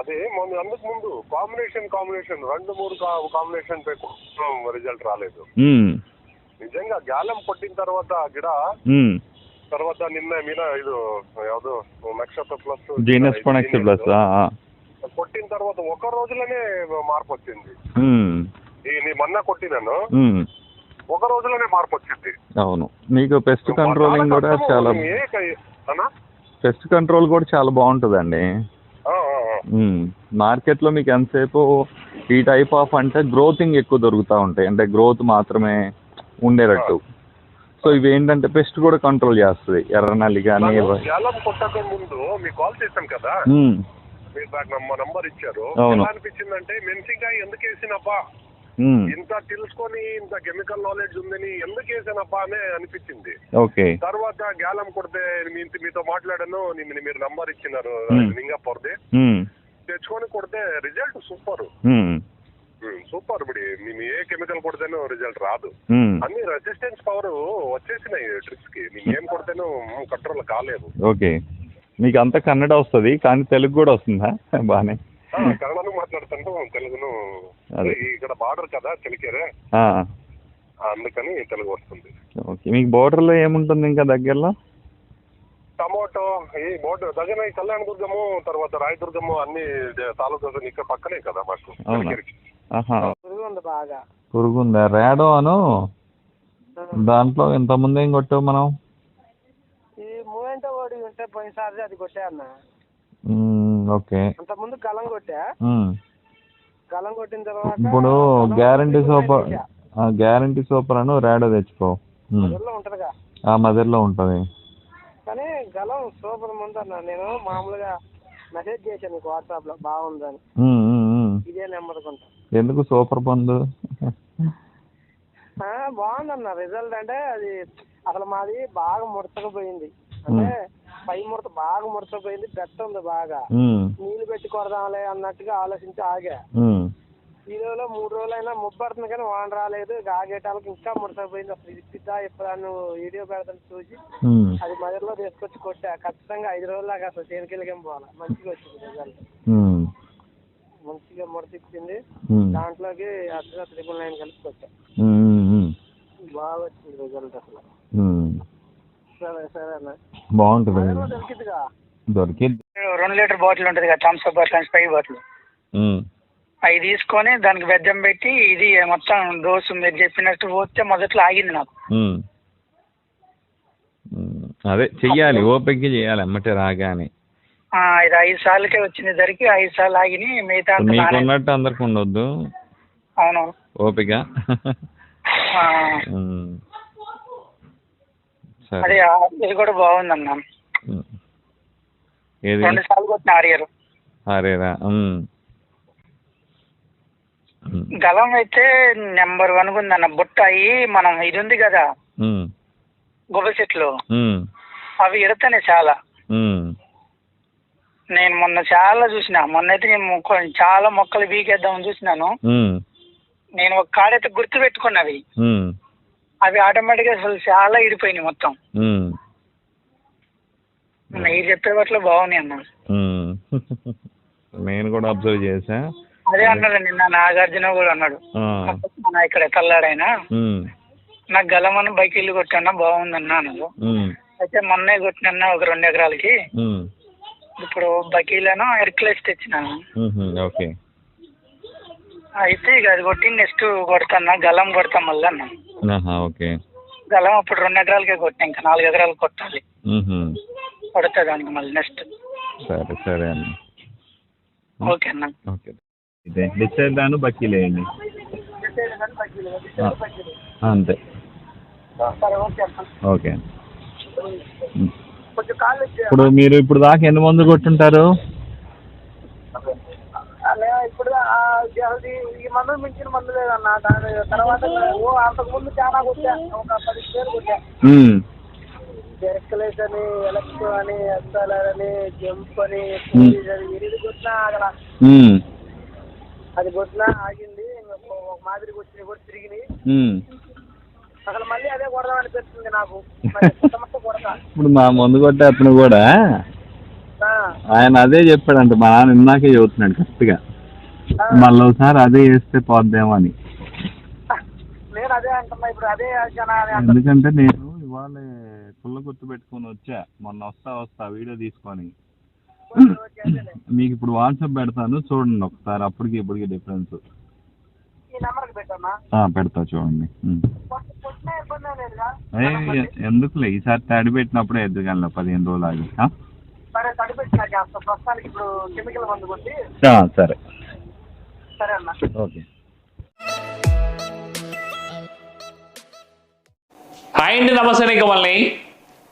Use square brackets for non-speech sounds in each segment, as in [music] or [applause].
అదే మొన్న అందుకు ముందు కాంబినేషన్ కాంబినేషన్ రెండు మూడు కాంబినేషన్ పెట్టుకున్నాం రిజల్ట్ రాలేదు. నిజంగా గాలం కొట్టిన తర్వాత గిడ తర్వాత నిన్న మీద ఇది యాదో నక్షత్ర ప్లస్ జీనస్ ప్లస్ కొట్టిన తర్వాత ఒక రోజులోనే మార్పు వచ్చింది. నీ మొన్న కొట్టినాను ఒక రోజులోనే మార్పు వచ్చింది. అవును. మీకు పెస్ట్ కంట్రోలింగ్ కూడా చాలా పెస్ట్ కంట్రోల్ కూడా చాలా బాగుంటుందండి. మార్కెట్లో మీకు ఎంతసేపు ఈ టైప్ ఆఫ్ అంటే గ్రోతింగ్ ఎక్కువ దొరుకుతూ ఉంటాయి. అంటే గ్రోత్ మాత్రమే ఉండేటట్టు. సో ఇవి ఏంటంటే పెస్ట్ కూడా కంట్రోల్ చేస్తుంది. ఎర్రనల్లి కానీ ముందు మీకు కాల్ కదా? మీరు నాకు నంబర్ ఇచ్చారు. అవును. అనిపించిందంటే ఎందుకు వేసినబ్బా? ఇంత తెలుసుకొని ఇంత కెమికల్ నాలెడ్జ్ ఉందని ఎందుకు వేసానబ్బా అనే అనిపించింది. ఓకే. తర్వాత గ్యాలం కొడితే మీతో మాట్లాడాను నిన్న మీరు నంబర్ ఇచ్చినారు Hmm. లింగపూర్ది ఉమ్, తెచ్చుకొని కొడితే రిజల్ట్ సూపర్. సూపర్ ఇప్పుడు మేము ఏ కెమికల్ కొడితేనో రిజల్ట్ రాదు. అన్ని రెసిస్టెన్స్ పవర్ వచ్చేసినాయి ట్రిప్స్కి. మేము ఏం కొడితేనో కంట్రోల్ కాలేదు. ఓకే మీకు అంతా కన్నడ వస్తుంది కానీ తెలుగు కూడా వస్తుందా? [laughs] బాగానే ఆ, కన్నడను మాట్లాడుతాను తెలుగును అదే. ఇక్కడ బార్డర్ కదా తెలికేరే ఆ, అందుకని తెలుగు వస్తుంది. ఓకే మీకు బోర్డర్లో ఏముంటుంది ఇంకా దగ్గరలో? టమాటో ఈ బోర్డు దగ్గర ఈ కళ్యాణ దుర్గము తర్వాత రాయదుర్గము అన్ని తాలూకా ఇక్కడ పక్కనే కదా మాకు అవునా? తెలికేరికి. ఆహా. పురుగు ఉంది బాగా. పురుగుందా? రేడో అను? దాంట్లో ఇంతకుముందు ఏం కొట్టావు మనం? ఈ మూమెంట్ ఓడి ఉంటే పోయినసారి అది కొట్టా అన్న. ఓకే. అంత ముందు కలం కొట్టా. కలం కొట్టిన తర్వాత ఇప్పుడు గ్యారంటీ సూపర్. గ్యారంటీ సూపర్ అను రేడో తెచ్చుకో. ఉంటదిగా. ఆ మదర్లో ఉంటుంది. కానీ గలం సూపర్ ముందు అన్న నేను మామూలుగా మెసేజ్ చేశాను నీకు వాట్సాప్లో బాగుందని. ఇదే నెంబర్ కొంటా. ఎందుకు సూపర్ ఆ, బాగుందన్న రిజల్ట్ అంటే అది అసలు మాది బాగా ముడతకపోయింది అంటే పై ముడత బాగా ముడతపోయింది బెట్ట ఉంది బాగా. నీళ్ళు పెట్టి కొడదాంలే అన్నట్టుగా ఆలోచించి ఆగా. ఈ రోజులో మూడు రోజులైనా ముప్పడుతుంది కానీ వాన రాలేదు ఆగేటాలకు ఇంకా ముడతపోయింది అసలు ఇప్పిద్దా ఇప్పుడు నువ్వు వీడియో పెడతాను చూసి. అది మధ్యలో తీసుకొచ్చి కొట్టా. ఖచ్చితంగా ఐదు రోజుల దాకా అసలు చేనుకెళ్ళకేం పోవాలి. మంచిగా వచ్చింది రిజల్ట్. మంచిగా ముడతిచ్చింది. దాంట్లోకి అసలు త్రిపుల్ నైన్ కలిపి కొట్టా. బాగా వచ్చింది రిజల్ట్ అసలు మ్మ్. సరే సరే అన్న బాగుంటుంది. దొరికింది రెండు లీటర్ బాటిల్ ఉంటుంది కదా థమ్స్ అప్ బాటిల్ స్పై బాటిల్. అవి తీసుకొని దానికి బెద్దం పెట్టి ఇది మొత్తం డోసు మీరు చెప్పినట్టు పోతే మొదట్లో ఆగింది నాకు. అదే చెయ్యాలి ఓపిక చేయాలి అమ్మటే రాగానే. ఆ, ఇది ఐదు సార్లకే వచ్చింది ధరికి ఐదు సార్లు ఆగిని మిగతా అంతా మీకు ఉన్నట్టు అందరికి ఉండొద్దు. అవును. ఓపిక. అదే ఇది కూడా బాగుందన్న. ఏది రెండు సార్లు కొట్టిన ఆరియర్. గలం అయితే నెంబర్ వన్ ఉందన్న బుట్ట అయ్యి మనం ఇది ఉంది కదా. గుబ్బ చెట్లు. అవి ఎడతానే చాలా. నేను మొన్న చాలా చూసిన మొన్న అయితే నేను చాలా మొక్కలు బీకేద్దామని చూసినాను. నేను ఒక కాడైతే గుర్తు పెట్టుకున్నవి. అవి ఆటోమేటిక్గా అసలు చాలా ఇడిపోయినాయి మొత్తం. మీరు చెప్పే వాటిలో బాగున్నాయి అన్న. నేను కూడా అబ్జర్వ్ చేశా అదే అన్నాడు నిన్న నాగార్జున కూడా అన్నాడు. మన ఇక్కడ తల్లాడైనా. నాకు గలమని బైక్ ఇల్లు కొట్టానా బాగుందన్నా మ్మ్. అయితే మొన్నే కొట్టినా ఒక రెండు ఎకరాలకి. ఇప్పుడు బకీలను ఎర్క్లెస్ తెచ్చినాను. ఓకే అయితే ఇక అది కొట్టి నెక్స్ట్ కొడతాను గలం కొడతాం మళ్ళీ అన్న. ఓకే. గలం అప్పుడు రెండు ఎకరాలకే కొట్టినా ఇంకా నాలుగు ఎకరాలు కొట్టాలి. కొడతా దానికి మళ్ళీ నెక్స్ట్ సరే సరే అన్న. ఓకే అన్న. ఓకే. ఇదే డిసైడ్ దాను బక్కీలేయండి అంతే. సరే ఓకే ఇప్పుడు మీరు ఇప్పుడు దాకా ఎన్ని మంది కొట్టుంటారు? అది ఈ మందు మించిన మందు లేదన్న దాని తర్వాత ఓ అంతకు ముందు చాలా కొట్టా ఒక పది పేరు కొట్టా. ఎక్సలైజ్ అని ఎలక్ట్రో అని ఎస్ఎల్ఆర్ అని జంప్ అని ఎనిమిది కొట్టినా మ్మ్. అది కొట్టినా ఆగింది ఒక మాదిరి వచ్చినాయి కూడా తిరిగినాయి. అసలు మళ్ళీ అదే కొడదాం అనిపిస్తుంది నాకు [laughs] ఇప్పుడు మా ముందు కొట్టే అతను కూడా ఆ, ఆయన అదే చెప్పాడంట మా నాన్న ఇందాకే చదువుతున్నాడు కరెక్ట్గా. మళ్ళీ ఒకసారి అదే చేస్తే పోద్దేమో అని. నేను అదే అంటున్నా ఇప్పుడు అదే జనా అని అంటున్నా. ఎందుకంటే నేను ఇవాళ కుళ్ళ గుర్తు పెట్టుకొని వచ్చా మొన్న వస్తా వస్తా వీడియో తీసుకొని. ఓకే, ఓకే, అదేలే. మీకు ఇప్పుడు వాట్సాప్ పెడతాను చూడండి ఒకసారి అప్పటికి ఇప్పటికి డిఫరెన్స్. ఈ నెంబర్కి పెట్టన్నా పెడతా చూడండి. ఇబ్బంది ఏం లేదుగా? ఎందుకులే ఈసారి తడి పెట్టినప్పుడే ఎదుగుగలను పదిహేను రోజులు ఆగి ఆ? సరే తడిపెట్టి నాకు వేస్తా ప్రస్తుతానికి ఇప్పుడు కెమికల్ మందు కొట్టి ఆ, సరే. సరే అన్న. ఓకే. హాయ్ అండి నమస్తే నేను కమల్ని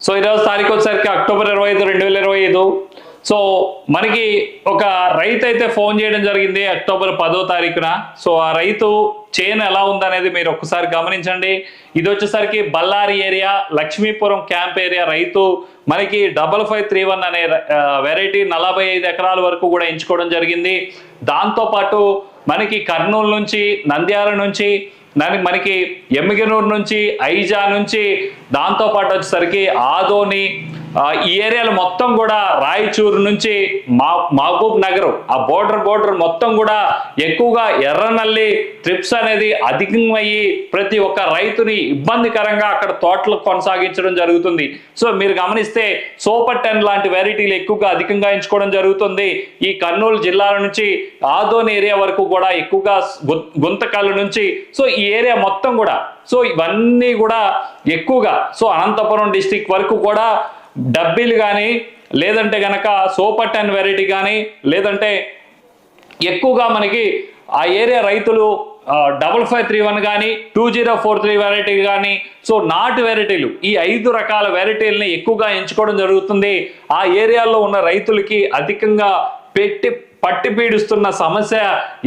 సో ఈరోజు తారీఖు వచ్చేసరికి అక్టోబర్ ఇరవై ఐదు రెండు వేల ఇరవై ఐదు. సో మనకి ఒక రైతు అయితే ఫోన్ చేయడం జరిగింది అక్టోబర్ పదో తారీఖున. సో ఆ రైతు చేను ఎలా ఉందనేది మీరు ఒక్కసారి గమనించండి. ఇది వచ్చేసరికి Ballari area Lakshmipuram camp area. రైతు మనకి డబల్ ఫైవ్ త్రీ వన్ అనే వెరైటీ నలభై ఐదు ఎకరాల వరకు కూడా ఎంచుకోవడం జరిగింది. దాంతోపాటు మనకి కర్నూలు నుంచి నంద్యాల నుంచి దాని మనకి ఎమ్మిగనూరు నుంచి ఐజా నుంచి దాంతోపాటు వచ్చేసరికి ఆదోని ఈ ఏరియాలు మొత్తం కూడా రాయచూరు నుంచి మా మహబూబ్ నగర్ ఆ బోర్డర్ బోర్డర్ మొత్తం కూడా ఎక్కువగా ఎర్రనల్లి ట్రిప్స్ అనేది అధికమయ్యి ప్రతి ఒక్క రైతుని ఇబ్బందికరంగా అక్కడ తోటలు కొనసాగించడం జరుగుతుంది. సో మీరు గమనిస్తే సూపర్ టెన్ లాంటి వెరైటీలు ఎక్కువగా అధికంగా ఎంచుకోవడం జరుగుతుంది. ఈ కర్నూలు జిల్లాల నుంచి ఆదోన్ ఏరియా వరకు కూడా ఎక్కువగా గుంతకాల నుంచి సో ఈ ఏరియా మొత్తం కూడా సో ఇవన్నీ కూడా ఎక్కువగా సో అనంతపురం డిస్టిక్ వరకు కూడా డబ్బీలు కానీ లేదంటే గనక సూపర్ టెన్ వెరైటీ కానీ లేదంటే ఎక్కువగా మనకి ఆ ఏరియా రైతులు డబల్ ఫైవ్ త్రీ వన్ కానీ two zero four three variety కానీ సో నాటు వెరైటీలు ఈ ఐదు రకాల వెరైటీలని ఎక్కువగా ఎంచుకోవడం జరుగుతుంది. ఆ ఏరియాలో ఉన్న రైతులకి అధికంగా పెట్టి పట్టి పీడిస్తున్న సమస్య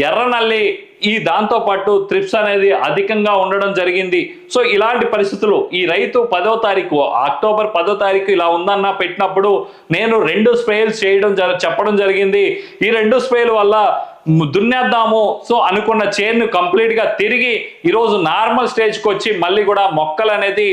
ఎర్రనల్లి ఈ దాంతో పాటు త్రిప్స్ అనేది అధికంగా ఉండడం జరిగింది. సో ఇలాంటి పరిస్థితులు ఈ రైతు పదో తారీఖు అక్టోబర్ పదో తారీఖు ఇలా ఉందన్న పెట్టినప్పుడు నేను రెండు స్ప్రేలు చేయడం చెప్పడం జరిగింది. ఈ రెండు స్ప్రేల వల్ల దున్నేద్దాము. సో అనుకున్న చేను కంప్లీట్గా తిరిగి ఈరోజు నార్మల్ స్టేజ్కి వచ్చి మళ్ళీ కూడా మొక్కలు అనేది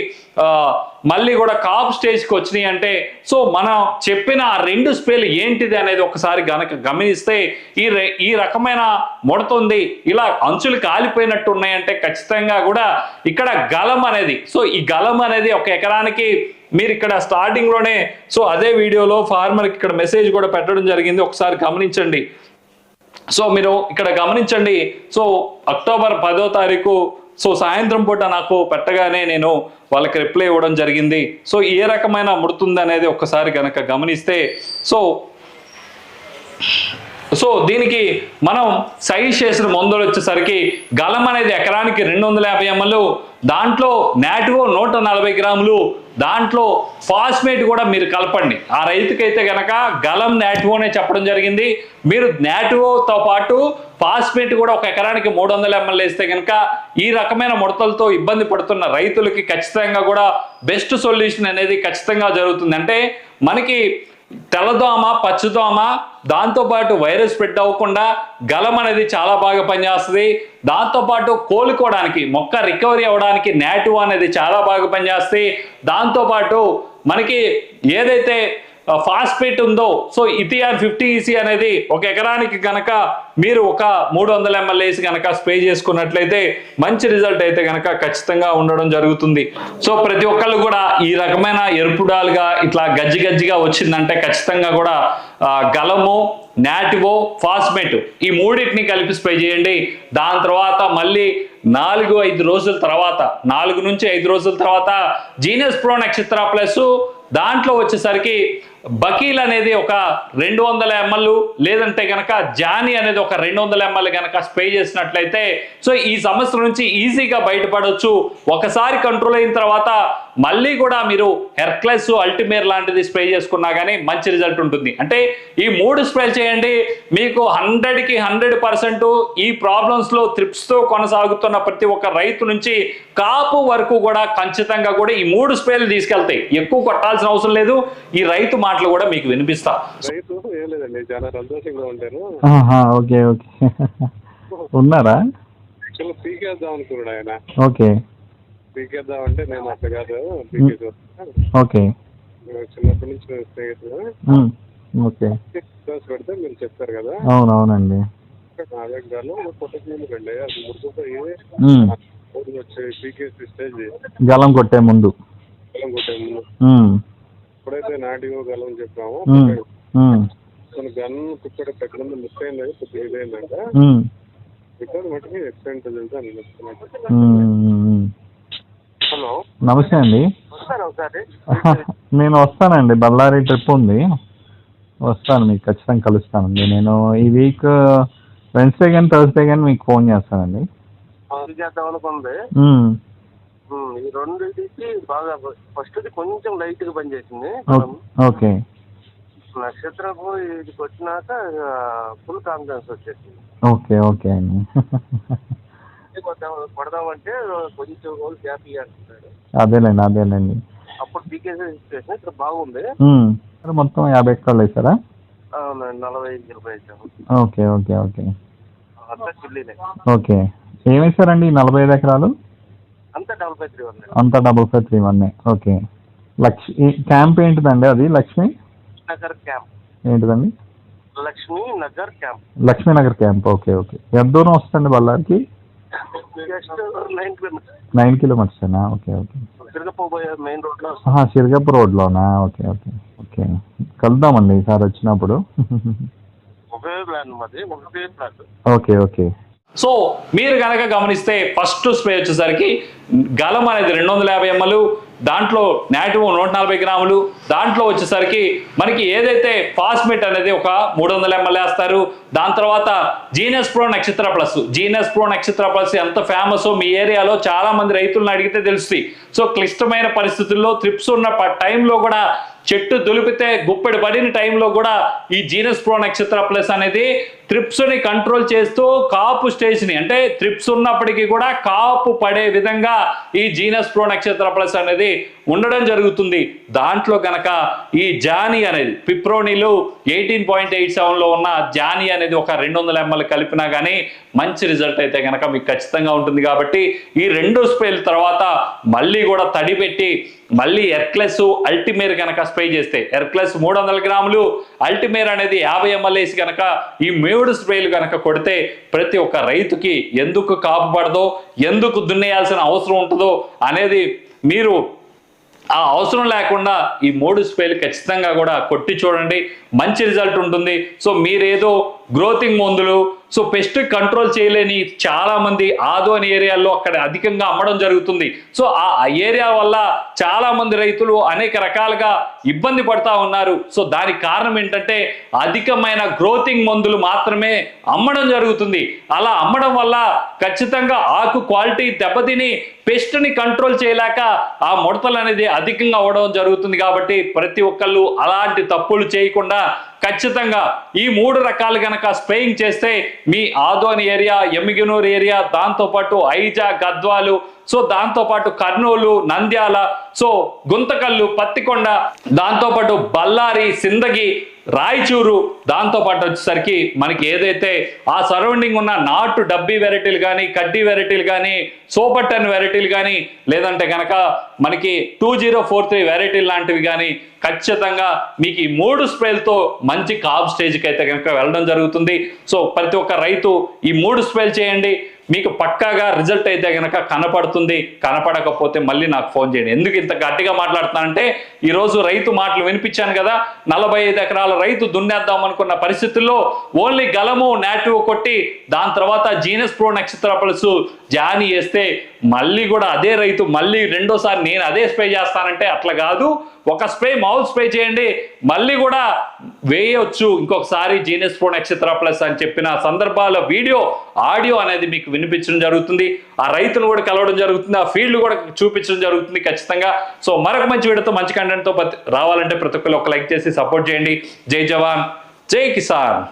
మళ్ళీ కూడా కాప్ స్టేజ్కి వచ్చినాయి అంటే సో మనం చెప్పిన ఆ రెండు స్ప్రేలు ఏంటిది అనేది ఒకసారి గనక గమనిస్తే ఈ ఈ రకమైన ముడుతుంది ఇలా అంచులు కాలిపోయినట్టు ఉన్నాయంటే ఖచ్చితంగా కూడా ఇక్కడ గలం అనేది సో ఈ గలం అనేది ఒక ఎకరానికి మీరు ఇక్కడ స్టార్టింగ్లోనే సో అదే వీడియోలో ఫార్మర్కి ఇక్కడ మెసేజ్ కూడా పెట్టడం జరిగింది. ఒకసారి గమనించండి. సో మీరు ఇక్కడ గమనించండి. సో అక్టోబర్ పదో తారీఖు సో సాయంత్రం పూట నాకు పెట్టగానే నేను వాళ్ళకి రిప్లై ఇవ్వడం జరిగింది. సో ఏ రకమైన ముడుతుంది అనేది ఒక్కసారి కనుక గమనిస్తే సో సో దీనికి మనం సైజ్ చేసిన మందులు వచ్చేసరికి గలం అనేది ఎకరానికి రెండు వందల యాభై ఎంఎల్ దాంట్లో నాటువో నూట నలభై గ్రాములు దాంట్లో ఫాస్మేట్ కూడా మీరు కలపండి. ఆ రైతుకైతే గనక గలం నాటువోనే చెప్పడం జరిగింది. మీరు నాటువోతో పాటు ఫాస్మేట్ కూడా ఒక ఎకరానికి మూడు వందల ఎంఎల్ వేస్తే కనుక ఈ రకమైన ముడతలతో ఇబ్బంది పడుతున్న రైతులకి ఖచ్చితంగా కూడా బెస్ట్ సొల్యూషన్ అనేది ఖచ్చితంగా జరుగుతుంది. అంటే మనకి తెల్లదోమ పచ్చదోమ దాంతోపాటు వైరస్ స్ప్రెడ్ అవ్వకుండా గలం అనేది చాలా బాగా పనిచేస్తుంది. దాంతోపాటు కోలుకోవడానికి మొక్క రికవరీ అవ్వడానికి నాటివ్ అనేది చాలా బాగా పనిచేస్తుంది. దాంతోపాటు మనకి ఏదైతే ఫాస్ఫేట్ ఉందో సో ఇథియాన్ ఫిఫ్టీ ఈసీ అనేది ఒక ఎకరానికి గనక మీరు ఒక మూడు వందల ఎంఎల్ఏసి కనుక గనక స్ప్రే చేసుకున్నట్లయితే మంచి రిజల్ట్ అయితే గనక ఖచ్చితంగా ఉండడం జరుగుతుంది. సో ప్రతి ఒక్కళ్ళు కూడా ఈ రకమైన ఎరుపుడాలుగా ఇట్లా గజ్జి గజ్జిగా వచ్చిందంటే ఖచ్చితంగా కూడా గలము నాటివో ఫాస్మేట్ ఈ మూడింటిని కలిపి స్ప్రే చేయండి. దాని తర్వాత మళ్ళీ నాలుగు ఐదు రోజుల తర్వాత నాలుగు నుంచి ఐదు రోజుల తర్వాత జీనియస్ ప్రో నక్షత్ర ప్లస్ దాంట్లో వచ్చేసరికి బకీల్ అనేది ఒక రెండు వందల ఎంఎల్ లేదంటే కనుక జానీ అనేది ఒక రెండు వందల ఎంఎల్ కనుక స్ప్రే చేసినట్లయితే సో ఈ సమస్య నుంచి ఈజీగా బయటపడవచ్చు ఒకసారి కంట్రోల్ అయిన తర్వాత మళ్ళీ కూడా మీరు హెర్క్లెస్ అల్టిమేర్ లాంటిది స్ప్రే చేసుకున్నా కానీ మంచి రిజల్ట్ ఉంటుంది. అంటే ఈ మూడు స్ప్రే చేయండి మీకు హండ్రెడ్కి హండ్రెడ్ పర్సెంట్ ఈ ప్రాబ్లమ్స్లో త్రిప్స్తో కొనసాగుతున్న ప్రతి ఒక్క రైతు నుంచి కాపు వరకు కూడా ఖచ్చితంగా కూడా ఈ మూడు స్ప్రేలు తీసుకెళ్తాయి. ఎక్కువ కొట్టాల్సిన అవసరం లేదు. ఈ రైతు మాటలు కూడా మీకు వినిపిస్తా. రైతు ఏం లేదండి చాలా సంతోషంగా ఉంటారు. Okay okay. ఉన్నారా? యాక్చువల్గా పీకేద్దాం అనుకున్నాడు ఆయన. ఓకే. పీకేద్దాం అంటే నేను అట్లా కాదు. ఓకే. చిన్నప్పటి నుంచి స్నేహితులు. ఓకే. పెడితే మీరు చెప్తారు కదా. అవునవునండి. అదే అది వచ్చే పీకేస్ స్టేజ్ గలం కొట్టే ముందు. గలం కొట్టే ముందు. ఎప్పుడైతే నాటిగో గలం చెప్పామో. మన గన్ కుక్కడ పెట్టడం మిస్ అయింది కొద్దిగా ఇదైందంట ఉమ్. ఇక్కడ మటుకి ఎక్సలెంట్ రిజల్ట్ అని. హలో. నమస్తే అండి. [laughs] నేను వస్తానండి బళ్ళారి ట్రిప్ ఉంది. వస్తాను మీకు ఖచ్చితంగా కలుస్తానండి నేను ఈ వీక్ వెన్స్డే కానీ థర్స్డే కానీ మీకు ఫోన్ చేస్తానండి. ఈ రెండింటికి బాగా ఫస్ట్ కొంచెం లైట్గా పనిచేసింది ఓకే నక్షత్రపు ఇదికి వచ్చినాక ఫుల్ కాన్ఫిడెన్స్ వచ్చేసింది. ఓకే ఓకే అండి. కొడదామంటే కొంచెం రోజులు గ్యాప్ ఇవ్వాలంటున్నాడు అదేలేండి అదేలేండి. అప్పుడు పీకేసీ సిచ్యువేషన్ ఇక్కడ బాగుంది. మొత్తం యాభై ఎకరాలు వేసారా? అవునండి, నలభై ఐదు ఇరవై ఓకే ఓకే ఓకే. ఓకే. ఏం వేసారండి ఈ నలభై ఐదు ఎకరాలు? అంతా double five three one okay. Lakshmi camp ఏంటిదండి అది? లక్ష్మి? నగర్ క్యాంప్. ఏంటిదండి? Lakshmi Nagar camp. Lakshminagar camp. Okay okay. ఎంత దూరం వస్తుంది బళ్ళారికి? Nine kilometres nine కిలోమీటర్సేనా? Okay okay. సిరగప్ప రోడ్లోనా? Okay okay. Okay. కలుద్దామండి ఈసారి వచ్చినప్పుడు. Okay okay. సో మీరు కనుక గమనిస్తే ఫస్ట్ స్ప్రే వచ్చేసరికి గలం అనేది రెండు వందల యాభై ఎంఎల్ దాంట్లో నాటివ్ నూట నలభై గ్రాములు దాంట్లో వచ్చేసరికి మనకి ఏదైతే ఫాస్మేట్ అనేది ఒక మూడు వందల ఎంఎల్ వేస్తారు దాని తర్వాత Genus Pro Nakshatra plus. Genus Pro Nakshatra plus ఎంత ఫేమస్ మీ ఏరియాలో చాలా మంది రైతులను అడిగితే తెలుస్తుంది సో క్లిష్టమైన పరిస్థితుల్లో త్రిప్స్ ఉన్న టైంలో కూడా చెట్టు దులిపితే గుప్పెడు పడిన టైంలో కూడా ఈ జీనస్ ప్రో నక్షత్ర ప్లస్ అనేది త్రిప్స్ని కంట్రోల్ చేస్తూ కాపు స్టేజ్ని అంటే త్రిప్స్ ఉన్నప్పటికీ కూడా కాపు పడే విధంగా ఈ జీనస్ ప్రో నక్షత్ర ప్లస్ అనేది ఉండడం జరుగుతుంది. దాంట్లో గనక ఈ జానీ అనేది పిప్రోనిలు ఎయిటీన్ పాయింట్ ఎయిట్ సెవెన్లో ఉన్న జానీ అనేది ఒక రెండు వందల ఎంఎల్ కలిపినా కానీ మంచి రిజల్ట్ అయితే గనక మీకు ఖచ్చితంగా ఉంటుంది. కాబట్టి ఈ రెండు స్ప్రేల తర్వాత మళ్ళీ కూడా తడిపెట్టి మళ్ళీ ఎర్క్లెస్ అల్టిమేర్ కనుక స్ప్రే చేస్తే ఎర్క్లెస్ మూడు వందల గ్రాములు అల్టిమేర్ అనేది యాభై ఎంఎల్ కనుక ఈ మేడు స్ప్రేలు కనుక కొడితే ప్రతి ఒక్క రైతుకి ఎందుకు కాపు పడదో ఎందుకు దున్నేయాల్సిన అవసరం ఉంటుందో అనేది మీరు ఆ అవసరం లేకుండా ఈ మూడు స్ప్రేలు ఖచ్చితంగా కూడా కొట్టి చూడండి. మంచి రిజల్ట్ ఉంటుంది. సో మీరేదో గ్రోతింగ్ మందులు సో పెస్ట్ కంట్రోల్ చేయలేని చాలా మంది ఆదోని ఏరియాల్లో అక్కడ అధికంగా అమ్మడం జరుగుతుంది. సో ఆ ఏరియా వల్ల చాలా మంది రైతులు అనేక రకాలుగా ఇబ్బంది పడతా ఉన్నారు. సో దానికి కారణం ఏంటంటే అధికమైన గ్రోతింగ్ మందులు మాత్రమే అమ్మడం జరుగుతుంది. అలా అమ్మడం వల్ల ఖచ్చితంగా ఆకు క్వాలిటీ దెబ్బతిని పెస్ట్ని కంట్రోల్ చేయలేక ఆ ముడతలు అనేది అధికంగా అవడం జరుగుతుంది కాబట్టి ప్రతి ఒక్కళ్ళు అలాంటి తప్పులు చేయకుండా ఖచ్చితంగా ఈ మూడు రకాలు గనక స్ప్రేయింగ్ చేస్తే మీ ఆదోని ఏరియా ఎమ్మిగనూరు ఏరియా దాంతోపాటు ఐజా గద్వాలు సో దాంతోపాటు కర్నూలు నంద్యాల సో గుంతకల్లు పత్తికొండ దాంతోపాటు బళ్ళారి సిందగి రాయచూరు దాంతోపాటు వచ్చేసరికి మనకి ఏదైతే ఆ సరౌండింగ్ ఉన్న నాటు డబ్బీ వెరైటీలు కానీ కడ్డీ వెరైటీలు కానీ సోపట్టన్ వెరైటీలు కానీ లేదంటే కనుక మనకి టూ జీరో ఫోర్ త్రీ వెరైటీలు లాంటివి కానీ ఖచ్చితంగా మీకు ఈ మూడు స్ప్రేలతో మంచి కాబ్ స్టేజ్కి అయితే కనుక వెళ్ళడం జరుగుతుంది. సో ప్రతి ఒక్క రైతు ఈ మూడు స్ప్రేలు చేయండి. మీకు పక్కాగా రిజల్ట్ అయితే గనక కనపడుతుంది కనపడకపోతే మళ్ళీ నాకు ఫోన్ చేయండి. ఎందుకు ఇంత గట్టిగా మాట్లాడుతున్నానంటే ఈరోజు రైతు మాటలు వినిపించాను కదా నలభై ఐదు ఎకరాల రైతు దున్నేద్దాం అనుకున్న పరిస్థితుల్లో ఓన్లీ గలము నాటివ్ కొట్టి దాని తర్వాత జీనస్ ప్రో నక్షత్ర పలుసు జాని వేస్తే మళ్ళీ కూడా అదే రైతు మళ్ళీ రెండోసారి నేను అదే స్ప్రే చేస్తానంటే అట్లా కాదు. ఒక స్ప్రే మౌత్ స్ప్రే చేయండి. మళ్ళీ కూడా వేయవచ్చు ఇంకొకసారి జీనస్ ప్రో నక్షత్ర ప్లస్ అని చెప్పిన సందర్భాల వీడియో ఆడియో అనేది మీకు వినిపించడం జరుగుతుంది. ఆ రైతును కూడా కలవడం జరుగుతుంది. ఆ ఫీల్డ్ కూడా చూపించడం జరుగుతుంది ఖచ్చితంగా. సో మరొక మంచి వీడియోతో మంచి కంటెంట్తో రావాలంటే ప్రతి ఒక్కరు ఒక లైక్ చేసి సపోర్ట్ చేయండి. జై జవాన్. జై కిసాన్.